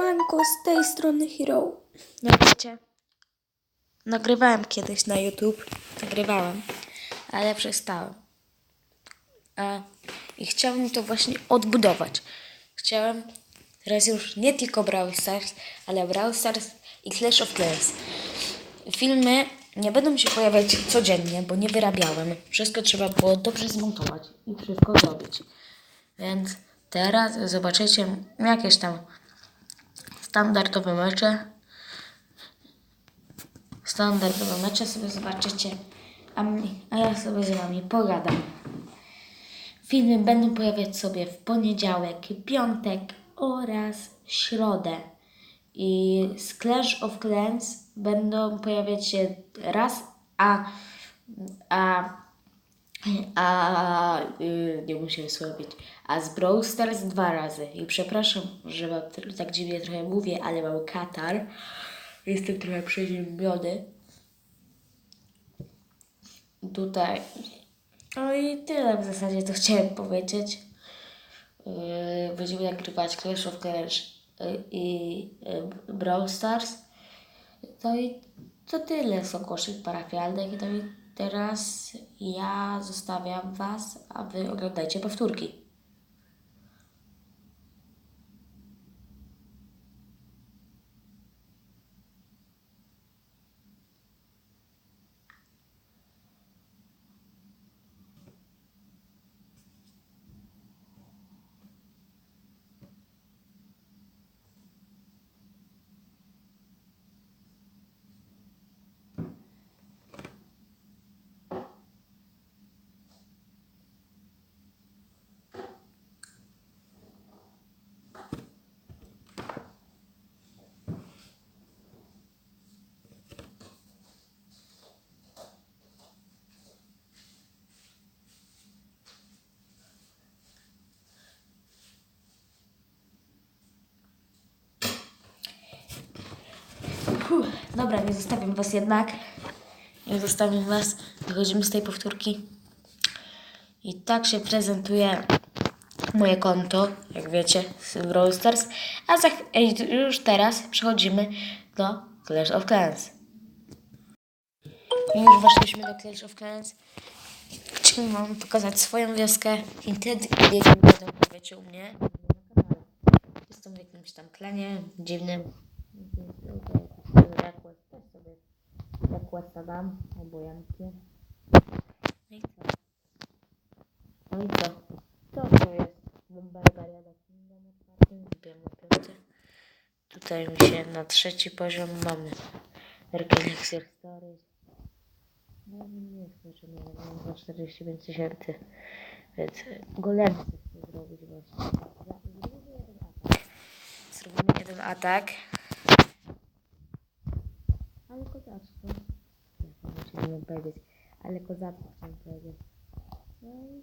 Manko z tej strony Hero. Jak wiecie, nagrywałem kiedyś na YouTube. Nagrywałem, ale przestałem. A, I chciałem to właśnie odbudować. Chciałem teraz już nie tylko Brawl Stars, ale Brawl Stars i Clash of Clans. Filmy nie będą się pojawiać codziennie, bo nie wyrabiałem. Wszystko trzeba było dobrze zmontować i wszystko zrobić. Więc teraz zobaczycie jakieś tam standardowe mecze. Standardowe mecze sobie zobaczycie, a, a ja sobie z wami pogadam. Filmy będą pojawiać sobie w poniedziałek, piątek oraz środę. I z Clash of Clans będą pojawiać się raz, a, a, a y, nie musimy słowić, a z Brawl Stars dwa razy. I przepraszam, że wam tak dziwnie trochę mówię, ale mam katar. Jestem trochę przeziębiony. Tutaj. No i tyle w zasadzie to chciałem powiedzieć. Yy, będziemy nagrywać Clash of Clans yy, i yy, Brawl Stars. No i to tyle z ogłoszeń parafialnych. No i teraz ja zostawiam Was, a Wy oglądajcie powtórki. Dobra, nie zostawiam Was jednak. Nie zostawiam Was. Wychodzimy z tej powtórki. I tak się prezentuje moje konto, jak wiecie, z Brawl Stars. A za, już teraz przechodzimy do Clash of Clans. I już weszliśmy do Clash of Clans. Chciałem wam pokazać swoją wioskę i wtedy, kiedy będą, wiecie, u mnie. Jestem w jakimś tam klanie dziwnym. Request, też sobie requesta dam, obojętnie. No i co? No i co? Co to jest? Barbariada Kingdom otwarty, zbieram na piąty. Tutaj mi się na trzeci poziom mamy Arcanixir Stories. No nie nie mam za 45 tysięcy. Więc golemy chcę zrobić właśnie. Zrobimy jeden atak. Ale kozacko. Nie wiem powiedzieć. Ale kozacko chciałem powiedzieć. No i?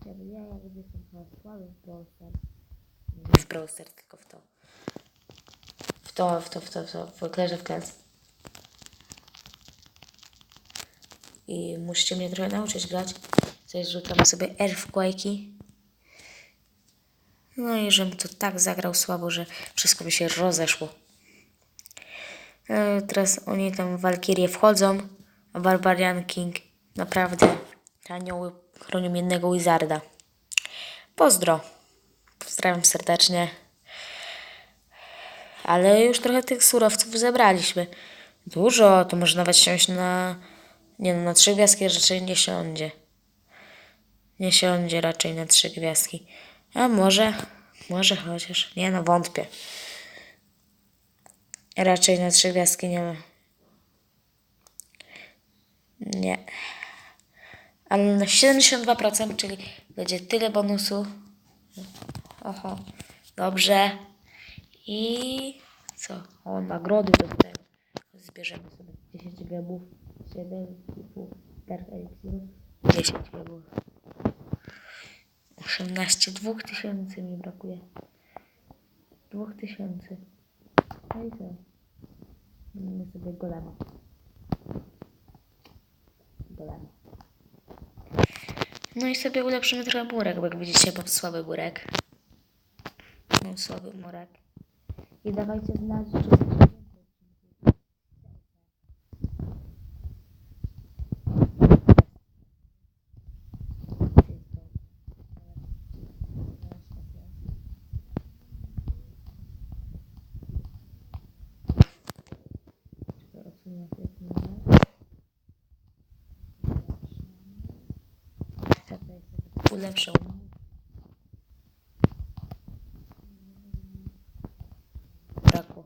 Chciałbym, ja jak jestem chyba słaby w Brawl Stars. Nie w Brawl Stars, tylko w to. W to, w to, w to, w to, w Clash of Clans. I musicie mnie trochę nauczyć grać. Coś rzucamy sobie Earthquake'i. No i żebym to tak zagrał słabo, że wszystko mi się rozeszło. E, Teraz oni tam w Walkirię wchodzą, a Barbarian King naprawdę anioły chronią jednego Wizarda. Pozdro. Pozdrawiam serdecznie. Ale już trochę tych surowców zebraliśmy. Dużo, to może nawet siąść na... Nie no, na trzy gwiazdki raczej nie siądzie. Nie siądzie raczej na trzy gwiazdki. A może, może chociaż. Nie no, wątpię. Raczej na trzy gwiazdki nie ma. Nie. Ale na 72%, czyli będzie tyle bonusu. Oho. Dobrze. I co? O, nagrody dostaję. Zbierzemy sobie 10 grebów, 7 typów Dark Elixirów, 10 grebów. 18, 2000 mi brakuje. 2000. No i co? Mamy sobie golema. Golema. No i sobie ulepszymy trochę burek, bo jak widzicie, mam słaby burek. Mam słaby murek. i dawajcie znać, czy Ulepszą. Brakło.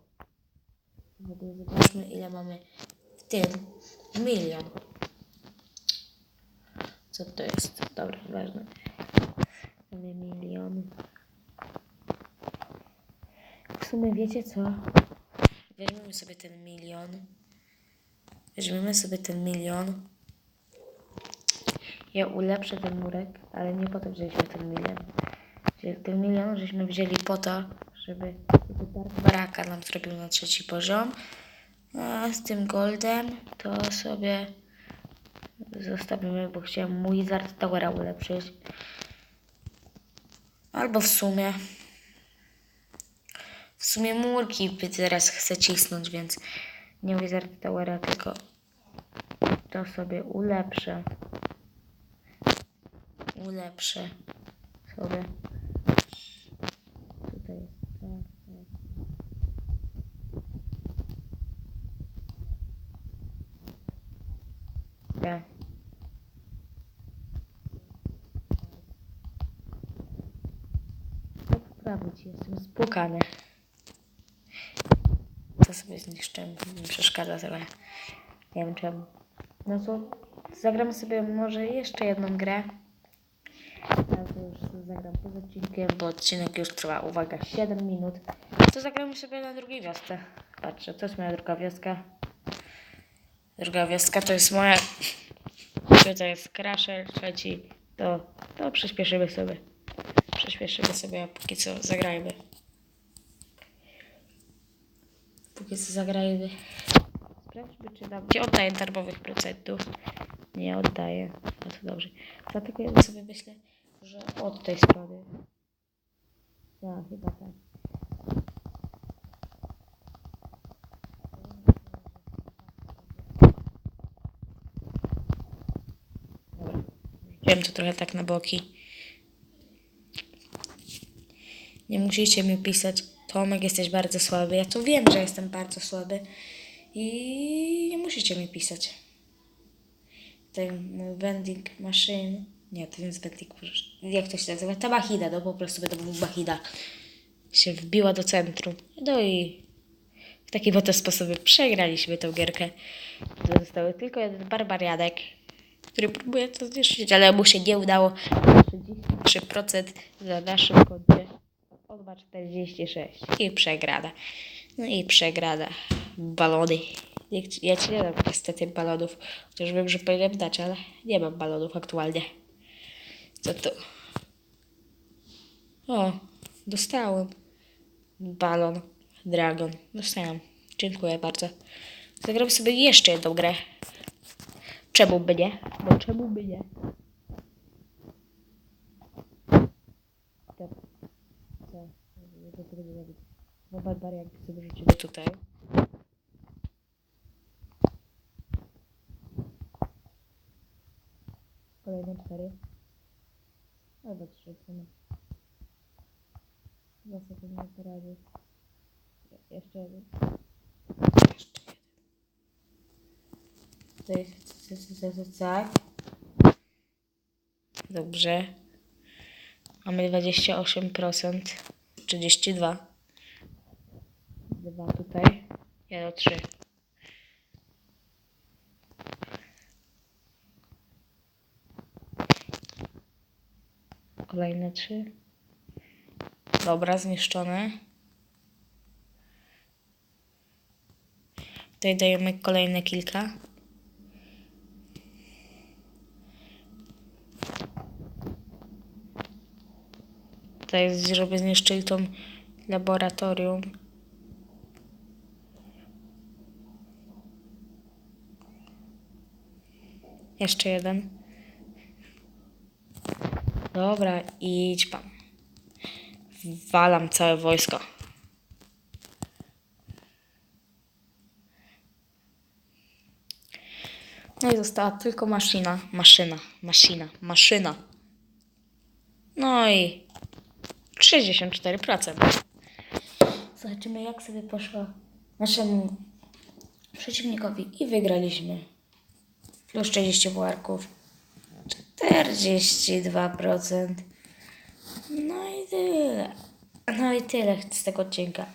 Zobaczmy ile mamy w tym. Milion. Co to jest? Dobra, ważne. Mamy milion. W sumie wiecie co? Weźmiemy sobie ten milion. Weźmiemy sobie ten milion. Ja ulepszę ten murek, ale nie po to wzięliśmy ten milion. Ten milion żeśmy wzięli po to, żeby Baraka nam zrobił na trzeci poziom. A z tym goldem to sobie zostawimy, bo chciałem mój Wizard Towera ulepszyć. Albo w sumie. W sumie murki teraz chcę cisnąć, więc nie Wizard Towera, tylko to sobie ulepszę. Ulepszę sobie. Tutaj jest Ja. Jak sprawić? Jestem spłukany. To sobie zniszczę, mi przeszkadza trochę. Nie wiem czemu. No to zagramy sobie może jeszcze jedną grę. Ale to już zagram poza odcinkiem, bo odcinek już trwa, uwaga, 7 minut. To zagramy sobie na drugiej wiosce. Patrzę, to jest moja druga wioska. Druga wioska to jest moja. Tutaj jest Crasher, trzeci. To, to przyspieszymy sobie. Przyspieszymy sobie, a póki co zagrajmy. Póki co zagrajmy. Sprawdźmy, czy nam nie oddaje darmowych procentów. Nie oddaje. No to dobrze. Ja sobie myślę, od tej strony. Ja chyba tak. Wiem to trochę tak na boki. Nie musicie mi pisać, Tomek, jesteś bardzo słaby. Ja to wiem, że jestem bardzo słaby. I nie musicie mi pisać. Ten mój vending machine. Nie, to nie jest machine. Jak to się nazywa? Ta machina, no po prostu będę mówił machina. Się wbiła do centrum. No i w taki oto sposób przegraliśmy tą gierkę. Zostały tylko jeden barbarianek, który próbuje to zniszczyć, ale mu się nie udało. 33% na naszym koncie. On ma 46 i przegrana. No i przegrana. Balony. Ja ci nie dam niestety balonów. Chociaż wiem, że powinienem dać, ale nie mam balonów aktualnie. Co to? O, dostałem. Balon. Dragon. Dostałem. Dziękuję bardzo. Zagram sobie jeszcze jedną grę. Czemu by nie? No czemu by nie? Wiem. No barbarianki sobie rzucimy tutaj. Kolejne cztery. Evet rzekłem. Zasadnie nie poradził. Jeszcze jeden. Jeszcze jeden. Tak. Dobrze. Mamy 28%. 32. 2 tutaj. 1, 3. Kolejne trzy. Dobra, zniszczone. Tutaj dajemy kolejne kilka. Tutaj, żeby zniszczyli tą laboratorium. Jeszcze jeden. Dobra, idź pan. Walam całe wojsko. No i została tylko maszyna, maszyna, maszyna, maszyna. No i 64%. Zobaczymy, jak sobie poszło naszemu przeciwnikowi i wygraliśmy. Plus 40 warków. 42%. No i tyle. No i tyle z tego odcinka.